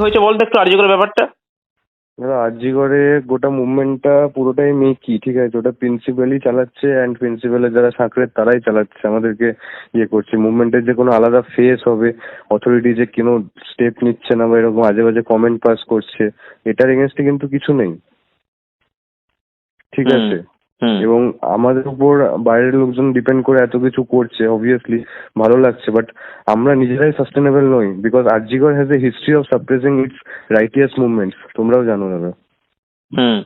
হয়েছে বলতো একটু আর্জি করে ব্যাপারটা? দাদা আরজিগড়ে গোটা মুভমেন্টটা পুরোটাই মেকি ঠিক আছে? ওটা প্রিন্সিপালই চালাচ্ছে অ্যান্ড প্রিন্সিপালের যারা সাঁকড়ের তারাই চালাচ্ছে। আমাদেরকে ইয়ে করছে। মুভমেন্টের যে কোনো আলাদা ফেস হবে অথরিটি যে কোনো স্টেপ নিচ্ছে না বা এরকম আজে বাজে কমেন্ট পাস করছে এটার এগেনস্টে কিন্তু কিছু নেই। ঠিক আছে? এবং আমাদের উপর বাইরের লোকজন ডিপেন্ড করে এত কিছু করছে অবভিয়াসলি ভালো লাগছে বাট আমরা নিজেরাই সাস্টেনেবল নই because RG Kar has a history of suppressing its righteous movements তোমরাও জানো দাদা। হুম।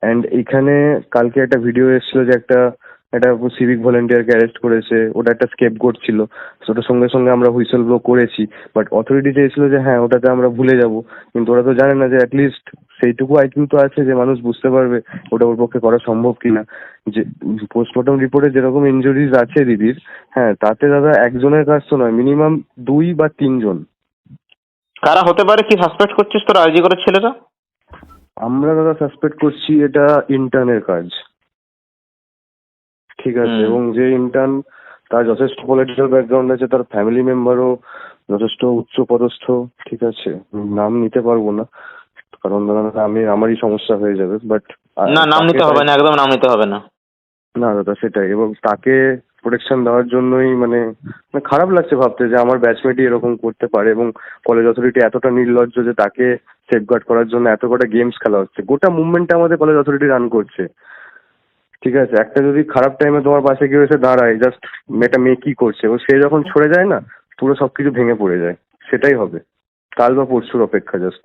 অ্যান্ড এখানে কালকে একটা ভিডিও এসেছিল যে একটা একটা সিভিক ভলেন্টিয়ারকে অ্যারেস্ট করেছে ওটা একটা স্কেপ গোট ছিল ওটার সঙ্গে সঙ্গে আমরা হুইসেল ব্লো করেছি। বাট অথরিটি চেয়েছিল যে হ্যাঁ ওটাতে আমরা ভুলে যাব। কিন্তু ওরা তো জানে না যে অ্যাটলিস্ট সেইটুকু আইকিউ তো আছে যে মানুষ বুঝতে পারবে ওটা ওর পক্ষে করা সম্ভব কিনা। যে পোস্টমর্টম রিপোর্টে যেরকম ইনজুরিজ আছে দিদির হ্যাঁ তাতে দাদা একজনের কাজ তো নয় মিনিমাম দুই বা তিনজন। কারা হতে পারে? কি সাসপেক্ট করছিস তোর আর্জি করে ছেলেরা আমরা দাদা সাসপেক্ট করছি এটা ইন্টার্নের কাজ। ঠিক আছে এবং যে ইন্টার্ন তার যথেষ্ট পলিটিক্যাল ব্যাকগ্রাউন্ড আছে তার ফ্যামিলি মেম্বারও যথেষ্ট উচ্চ পদস্থ ঠিক আছে। নাম নিতে পারব না কারণ আমি আমারই সমস্যা হয়ে যাবে বাট না নাম নিতে হবে না একদম নাম নিতে হবে না। না দাদা সেটাই এবং তাকে প্রোটেকশন দেওয়ার জন্যই মানে মানে খারাপ লাগছে ভাবতে যে আমার ব্যাচমেটই এরকম করতে পারে এবং কলেজ অথরিটি এতটা নির্লজ্জ যে তাকে সেফগার্ড করার জন্য এত কটা গেমস খেলা হচ্ছে। গোটা মুভমেন্টটা আমাদের কলেজ অথরিটি রান করছে। ঠিক আছে একটা যদি খারাপ টাইমে তোমার পাশে কেউ এসে দাঁড়ায় জাস্ট মেয়েটা মেয়ে কি করছে? ও সে যখন সরে যায় না পুরো সবকিছু ভেঙে পড়ে যায়। সেটাই হবে। কাল বা পরশুর অপেক্ষা জাস্ট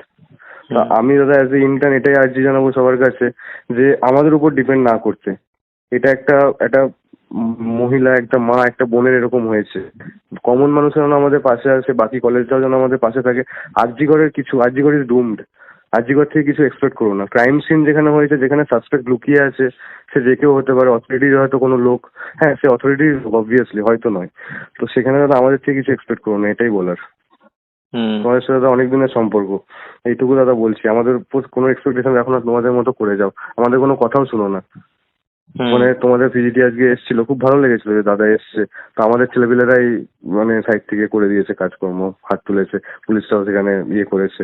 তা আমি দাদা অ্যাজ এ ইন্টার্ন এটাই আর্জি জানাব সবার কাছে যে আমাদের উপর ডিপেন্ড না করতে। এটা একটা একটা মহিলা একটা মা একটা বোনের এরকম হয়েছে। কমন মানুষের যেন আমাদের পাশে আসে বাকি কলেজটাও যেন আমাদের পাশে থাকে। আরজিগড়ের কিছু আরজিগড় ইজ ডুমড আরজিগড় থেকে কিছু এক্সপেক্ট করো না। ক্রাইম সিন যেখানে হয়েছে যেখানে সাসপেক্ট লুকিয়ে আছে সে যে কেউ হতে পারে অথরিটির হয়তো কোনো লোক। হ্যাঁ সে অথরিটির অবভিয়াসলি হয়তো নয়। তো সেখানে দাদা আমাদের থেকে কিছু এক্সপেক্ট করো না এটাই বলার। তোমাদের সাথে দাদা অনেক দিনের সম্পর্ক। এইটুকু দাদা বলছি আমাদের উপর কোনো এক্সপেকটেশন রাখো না তোমাদের মতো করে যাও। আমাদের কোনো কথাও শুনো না। মানে তোমাদের পিজিটি আজকে এসেছিল খুব ভালো লেগেছিল যে দাদা এসছে। তো আমাদের ছেলেপিলেরাই মানে সাইড থেকে করে দিয়েছে কাজকর্ম হাত তুলেছে পুলিশরাও সেখানে ইয়ে করেছে।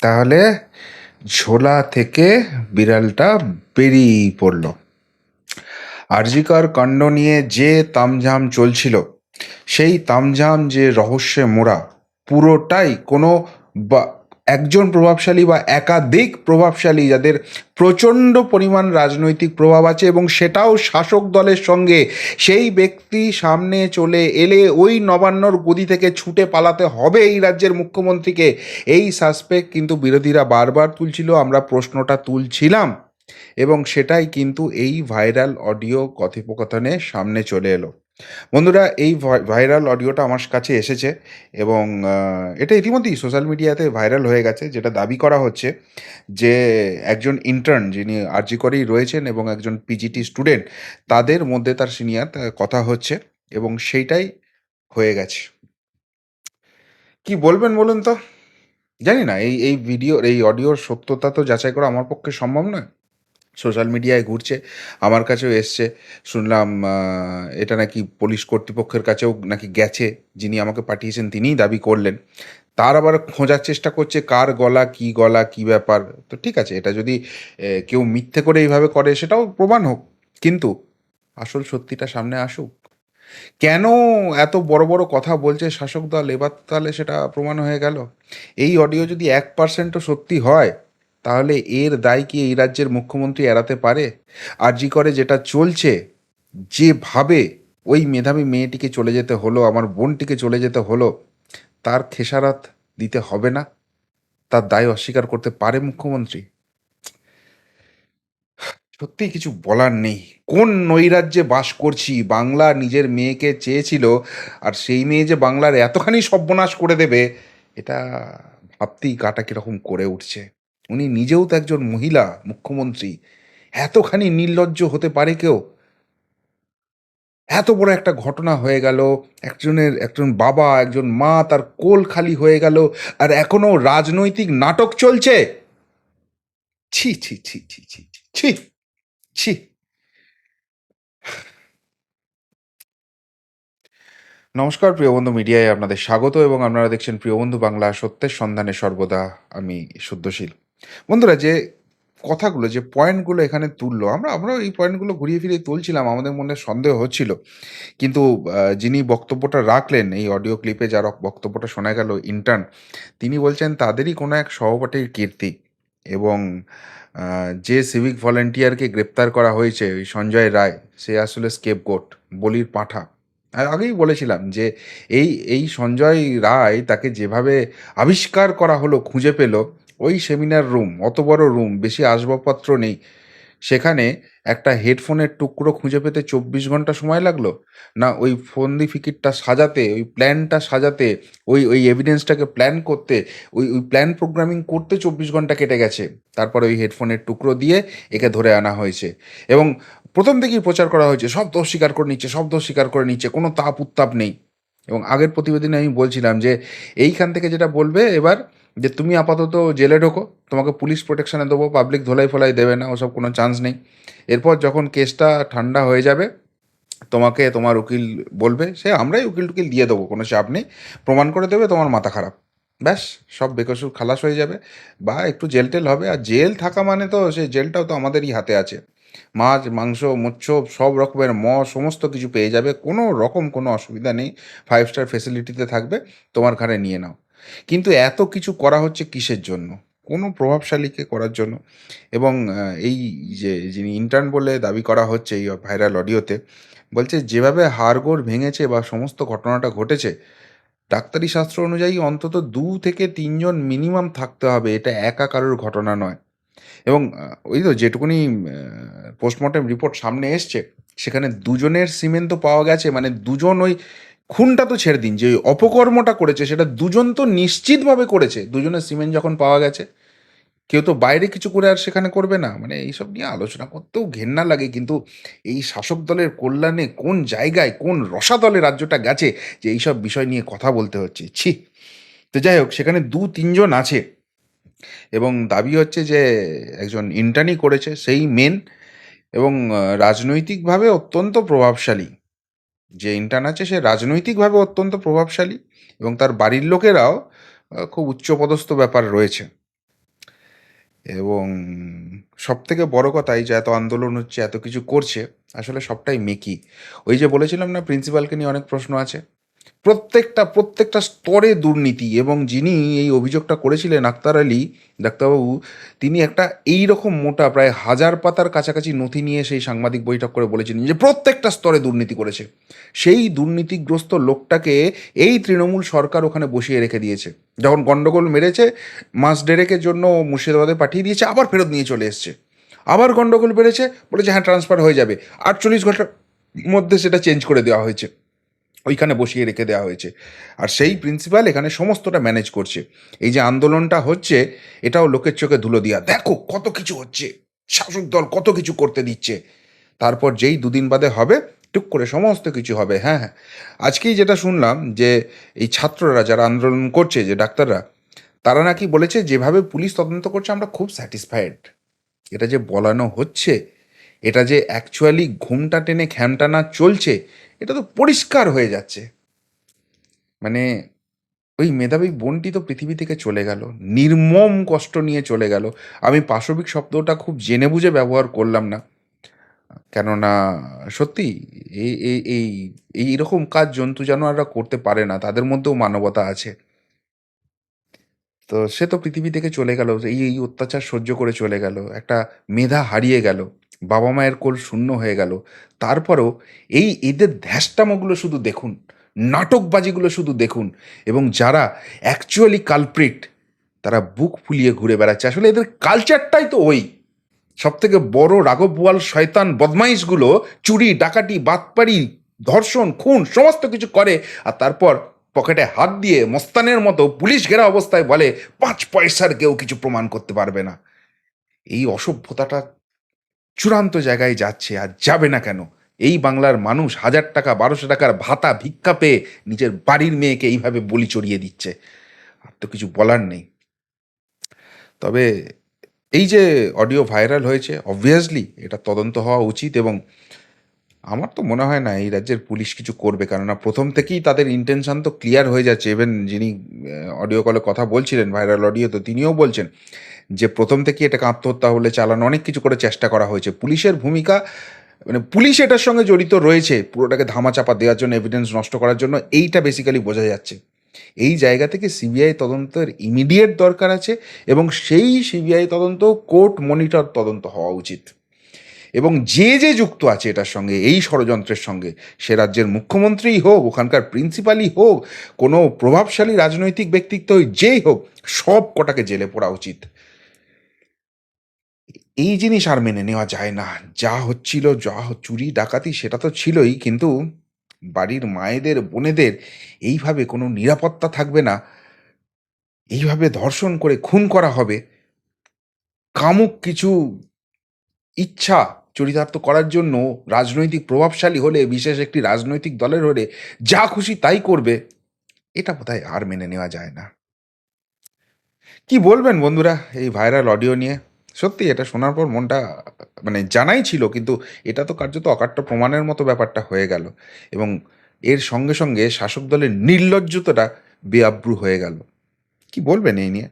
তাহলে ঝোলা থেকে বিড়ালটা বেরিয়ে পড়ল। আরজিকার কাণ্ড নিয়ে যে তামঝাম চলছিল, সেই তামঝাম যে রহস্যে মোড়া, পুরোটাই কোনো বা একজন প্রভাবশালী বা একাধিক প্রভাবশালী যাদের প্রচণ্ড পরিমাণ রাজনৈতিক প্রভাব আছে এবং সেটাও শাসক দলের সঙ্গে সেই ব্যক্তি সামনে চলে এলে ওই নবান্নর গদি থেকে ছুটে পালাতে হবে এই রাজ্যের মুখ্যমন্ত্রীকে। এই সাসপেক্ট কিন্তু বিরোধীরা বারবার তুলছিল, আমরা প্রশ্নটা তুলছিলাম এবং সেটাই কিন্তু এই ভাইরাল অডিও কথোপকথনে সামনে চলে এলো। বন্ধুরা, এই ভাই- ভাইরাল অডিওটা আমার কাছে এসেছে এবং এটা ইতিমধ্যেই সোশ্যাল মিডিয়াতে ভাইরাল হয়ে গেছে। যেটা দাবি করা হচ্ছে যে, একজন ইন্টার্ন যিনি আরজি করেই রয়েছেন এবং একজন পিজিটি স্টুডেন্ট তাদের মধ্যে তার সিনিয়র কথা হচ্ছে এবং সেইটাই হয়ে গেছে। কি বলবেন বলুন তো? জানি না, এই এই ভিডিও এই অডিওর সত্যতা তো যাচাই করা আমার পক্ষে সম্ভব নয়। সোশ্যাল মিডিয়ায় ঘুরছে, আমার কাছেও এসছে। শুনলাম এটা নাকি পুলিশ কর্তৃপক্ষের কাছেও নাকি গেছে, যিনি আমাকে পাঠিয়েছেন তিনিই দাবি করলেন। তার আবার খোঁজার চেষ্টা করছে, কার গলা, কি গলা, কি ব্যাপার? তো ঠিক আছে, এটা যদি কেউ মিথ্যে করে এইভাবে করে, সেটাও প্রমাণ হোক। কিন্তু আসল সত্যিটা সামনে আসুক। কেন এত বড় বড় কথা বলছে শাসক দল? এবার তাহলে সেটা প্রমাণ হয়ে গেল। এই অডিও যদি এক পার্সেন্টও সত্যি হয় তাহলে এর দায় কি এই রাজ্যের মুখ্যমন্ত্রী এড়াতে পারে? আর জি করে যেটা চলছে, যেভাবে ওই মেধাবী মেয়েটিকে চলে যেতে হলো, আমার বোনটিকে চলে যেতে হলো, তার খেসারাত দিতে হবে না? তার দায় অস্বীকার করতে পারে মুখ্যমন্ত্রী? সত্যি কিছু বলার নেই। কোন নৈরাজ্যে বাস করছি? বাংলা নিজের মেয়েকে চেয়েছিল, আর সেই মেয়ে যে বাংলার এতখানি সর্বনাশ করে দেবে, এটা ভাবতেই গাটা কীরকম করে উঠছে। উনি নিজেও তো একজন মহিলা মুখ্যমন্ত্রী। এতখানি নির্লজ্জ হতে পারে কেউ? এত বড় একটা ঘটনা হয়ে গেল একজনের একজন বাবা একজন মা তার কোল খালি হয়ে গেল আর এখনও রাজনৈতিক নাটক চলছে? ছি ছি ছি ছি ছি ছি, ছি নমস্কার প্রিয় বন্ধু মিডিয়ায় আপনাদের স্বাগত এবং আপনারা দেখছেন প্রিয় বন্ধু বাংলা সত্যের সন্ধানে সর্বদা। আমি শুদ্ধশীল। বন্ধুরা, যে কথাগুলো, যে পয়েন্টগুলো এখানে তুললো, আমরা আমরা এই পয়েন্টগুলো ঘুরিয়ে ফিরিয়ে তুলছিলাম, আমাদের মনে সন্দেহ হচ্ছিল। কিন্তু যিনি বক্তব্যটা রাখলেন, এই অডিও ক্লিপে যার বক্তব্যটা শোনা গেল ইন্টার্ন তিনি বলছেন, তাদেরই কোনো এক সহপাঠীর কীর্তি এবং যে সিভিক ভলেন্টিয়ারকে গ্রেপ্তার করা হয়েছে ওই সঞ্জয় রায়, সে আসলে স্কেপগোট বলির পাঁঠা। আর আগেই বলেছিলাম যে, এই এই সঞ্জয় রায় তাকে যেভাবে আবিষ্কার করা হলো, খুঁজে পেল ওই সেমিনার রুম, অত বড় রুম, বেশি আসবাবপত্র নেই। সেখানে একটা হেডফোনের টুকরো খুঁজে পেতে চব্বিশ ঘণ্টা সময় লাগল? না, ওই ফন্দি ফিকিরটা সাজাতে, ওই প্ল্যানটা সাজাতে, ওই ওই এভিডেন্সটাকে প্ল্যান করতে, ওই ওই প্ল্যান প্রোগ্রামিং করতে চব্বিশ ঘণ্টা কেটে গেছে। তারপরে ওই হেডফোনের টুকরো দিয়ে একে ধরে আনা হয়েছে। এবং প্রথম থেকেই প্রচার করা হয়েছে, সব দোষ স্বীকার করে নিচ্ছে, সব দোষ স্বীকার করে নিচ্ছে, কোনো তাপ উত্তাপ নেই। এবং আগের প্রতিবেদনে আমি বলছিলাম যে, এইখান থেকে যেটা বলবে এবার যে তুমি আপাতত জেলে ঢোকো, তোমাকে পুলিশ প্রোটেকশানে দেবো পাবলিক ধোলাই ফোলাই দেবে না, ওসব কোনো চান্স নেই। এরপর যখন কেসটা ঠান্ডা হয়ে যাবে, তোমাকে তোমার উকিল বলবে, সে আমরাই উকিল টুকিল দিয়ে দেবো, কোনো চাপ নেই। প্রমাণ করে দেবে তোমার মাথা খারাপ। ব্যাস, সব বেকসুর খালাস হয়ে যাবে। বা একটু জেল টেল হবে। আর জেল থাকা মানে তো সেই জেলটাও তো আমাদেরই হাতে আছে। মাছ, মাংস মৎস্য সব রকমের ম, সমস্ত কিছু পেয়ে যাবে। কোনো রকম কোনো অসুবিধা নেই। ফাইভ স্টার ফেসিলিটিতে থাকবে। তোমার ঘরে নিয়ে নাও। কিন্তু এত কিছু করা হচ্ছে কিসের জন্য? কোনো প্রভাবশালীকে করার জন্য। এবং এই যে যিনি ইন্টার্ন বলে দাবি করা হচ্ছে এই ভাইরাল অডিওতে বলছে যেভাবে হাড়গোড় ভেঙেছে বা সমস্ত ঘটনাটা ঘটেছে, ডাক্তারি শাস্ত্র অনুযায়ী অন্তত দু থেকে তিনজন মিনিমাম থাকতে হবে, এটা একা কারোর ঘটনা নয়। এবং ওই তো যেটুকুনি পোস্টমর্টেম রিপোর্ট সামনে এসছে, সেখানে দুজনের সিমেন্ট তো পাওয়া গেছে মানে দুজন ওই খুনটা তো ছেড়ে দিন, যে ওই অপকর্মটা করেছে, সেটা দুজন তো নিশ্চিতভাবে করেছে। দুজনের সিমেন্ট যখন পাওয়া গেছে, কেউ তো বাইরে কিছু করে আর সেখানে করবে না। মানে এইসব নিয়ে আলোচনা করতেও ঘেন্না লাগে, কিন্তু এই শাসক দলের কল্যাণে কোন জায়গায়, কোন রসাদলে রাজ্যটা গেছে, যে এইসব বিষয় নিয়ে কথা বলতে হচ্ছে? ছি। তো যাই হোক, সেখানে দু তিনজন আছে। এবং দাবি হচ্ছে যে একজন ইন্টার্নি করেছে, সেই মেন এবং রাজনৈতিকভাবে অত্যন্ত প্রভাবশালী। যে ইন্টার্ন আছে, সে রাজনৈতিকভাবে অত্যন্ত প্রভাবশালী এবং তার বাড়ির লোকেরাও খুব উচ্চপদস্থ ব্যাপার রয়েছে। এবং সব থেকে বড়ো কথা এই যে এত আন্দোলন হচ্ছে, এত কিছু করছে, আসলে সবটাই মেকি। ওই যে বলেছিলাম না প্রিন্সিপালকে নিয়ে অনেক প্রশ্ন আছে। প্রত্যেকটা প্রত্যেকটা স্তরে দুর্নীতি এবং যিনি এই অভিযোগটা করেছিলেন আক্তার আলী ডাক্তারবাবু, তিনি একটা এই রকম মোটা প্রায় হাজার পাতার কাছাকাছি নথি নিয়ে সেই সাংবাদিক বৈঠক করে বলেছিলেন যে প্রত্যেকটা স্তরে দুর্নীতি করেছে। সেই দুর্নীতিগ্রস্ত লোকটাকে এই তৃণমূল সরকার ওখানে বসিয়ে রেখে দিয়েছে। যখন গন্ডগোল মেরেছে, মাস ডেরেকের জন্য মুর্শিদাবাদে পাঠিয়ে দিয়েছে, আবার ফেরত নিয়ে চলে এসছে। আবার গন্ডগোল বেড়েছে, বলেছে হ্যাঁ ট্রান্সফার হয়ে যাবে। আটচল্লিশ ঘণ্টার মধ্যে সেটা চেঞ্জ করে দেওয়া হয়েছে। ওইখানে বসিয়ে রেখে দেওয়া হয়েছে। আর সেই প্রিন্সিপাল এখানে সমস্তটা ম্যানেজ করছে। এই যে আন্দোলনটা হচ্ছে, এটাও লোকের চোখে ধুলো দিয়া। দেখো কত কিছু হচ্ছে। শাসক দল কত কিছু করতে দিচ্ছে। তারপর যেই দুদিন বাদে হবে, টুক করে সমস্ত কিছু হবে। হ্যাঁ হ্যাঁ। আজকেই যেটা শুনলাম যে, এই ছাত্ররা যারা আন্দোলন করছে, যে ডাক্তাররা, তারা নাকি বলেছে, যেভাবে পুলিশ তদন্ত করছে, আমরা খুব স্যাটিসফাইড এটা যে বলানো হচ্ছে এটা যে অ্যাকচুয়ালি ঘুমটা টেনে খ্যামটানা চলছে, এটা তো পরিষ্কার হয়ে যাচ্ছে। মানে ওই মেধাবী বোনটি তো পৃথিবী থেকে চলে গেল, নির্মম কষ্ট নিয়ে চলে গেল। আমি পাশবিক শব্দটা খুব জেনে বুঝে ব্যবহার করলাম না। কেননা সত্যি এই এই এই এইরকম কাজ জন্তু জানোয়াররা করতে পারে না, তাদের মধ্যেও মানবতা আছে। তো সে তো পৃথিবী থেকে চলে গেল, এই এই অত্যাচার সহ্য করে চলে গেল, একটা মেধা হারিয়ে গেল। বাবা মায়ের কোল শূন্য হয়ে গেল। তারপরেও এই এদের ধ্যাসটামোগুলো শুধু দেখুন, নাটকবাজিগুলো শুধু দেখুন এবং যারা অ্যাকচুয়ালি কালপ্রিট তারা বুক ফুলিয়ে ঘুরে বেড়াচ্ছে। আসলে এদের কালচারটাই তো ওই। সব থেকে বড় রাঘব শয়তান, বদমাইশগুলো চুরি, ডাকাতি, বাতপাড়ি, ধর্ষণ, খুন, সমস্ত কিছু করে আর তারপর পকেটে হাত দিয়ে মস্তানের মতো পুলিশ ঘেরা অবস্থায় বলে, পাঁচ পয়সার কেউ কিছু প্রমাণ করতে পারবে না। এই অসভ্যতাটা চূড়ান্ত জায়গায় যাচ্ছে আর যাবে না কেন? এই বাংলার মানুষ হাজার টাকা, বারোশো টাকার ভাতা, ভিক্ষা পেয়ে নিজের বাড়ির মেয়েকে এইভাবে বলি চড়িয়ে দিচ্ছে। আর তো কিছু বলার নেই। তবে এই যে অডিও ভাইরাল হয়েছে অবভিয়াসলি এটা তদন্ত হওয়া উচিত এবং আমার তো মনে হয় না এই রাজ্যের পুলিশ কিছু করবে। কেননা প্রথম থেকেই তাদের ইন্টেনশন তো ক্লিয়ার হয়ে যাচ্ছে। ইভেন যিনি অডিও কলে কথা বলছিলেন ভাইরাল অডিও তো তিনিও বলছেন যে প্রথম থেকেই এটাকে আত্মহত্যা হলে চালানো, অনেক কিছু করে চেষ্টা করা হয়েছে। পুলিশের ভূমিকা মানে পুলিশ এটার সঙ্গে জড়িত রয়েছে পুরোটাকে ধামাচাপা দেওয়ার জন্য এভিডেন্স নষ্ট করার জন্য, এইটা বেসিক্যালি বোঝা যাচ্ছে। এই জায়গা থেকে সিবিআই তদন্তের ইমিডিয়েট দরকার আছে এবং সেই সিবিআই তদন্ত কোর্ট মনিটর তদন্ত হওয়া উচিত। এবং যে যে যুক্ত আছে এটার সঙ্গে, এই ষড়যন্ত্রের সঙ্গে, সে রাজ্যের মুখ্যমন্ত্রীই হোক, ওখানকার প্রিন্সিপালই হোক, কোনো প্রভাবশালী রাজনৈতিক ব্যক্তিত্ব যেই হোক, সব কটাকে জেলে পড়া উচিত। এই জিনিস আর মেনে নেওয়া যায় না। যা হচ্ছিল, যা চুরি, ডাকাতি, সেটা তো ছিলই, কিন্তু বাড়ির মায়েদের, বোনেদের এইভাবে কোনো নিরাপত্তা থাকবে না। এইভাবে ধর্ষণ করে খুন করা হবে। কামুক কিছু ইচ্ছা চরিতার্থ করার জন্য রাজনৈতিক প্রভাবশালী হলে, বিশেষ একটি রাজনৈতিক দলের হলে, যা খুশি তাই করবে। এটা বোধহয় আর মেনে নেওয়া যায় না। কি বলবেন বন্ধুরা এই ভাইরাল অডিও নিয়ে? সত্যি এটা শোনার পর মনটা মানে জানাই ছিল, কিন্তু এটা তো কার্যত অকাট্য প্রমাণের মতো ব্যাপারটা হয়ে গেল এবং এর সঙ্গে সঙ্গে শাসক দলের নির্লজ্জতাটা বেআব্রু হয়ে গেল। কি বলবেন এই নিয়ে?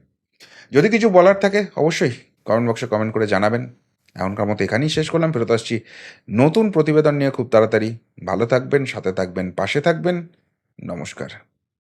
যদি কিছু বলার থাকে অবশ্যই কমেন্ট বক্সে কমেন্ট করে জানাবেন। এখনকার মতো এখানেই শেষ করলাম, ফেরত আসছি নতুন প্রতিবেদন নিয়ে খুব তাড়াতাড়ি। ভালো থাকবেন, সাথে থাকবেন, পাশে থাকবেন। নমস্কার।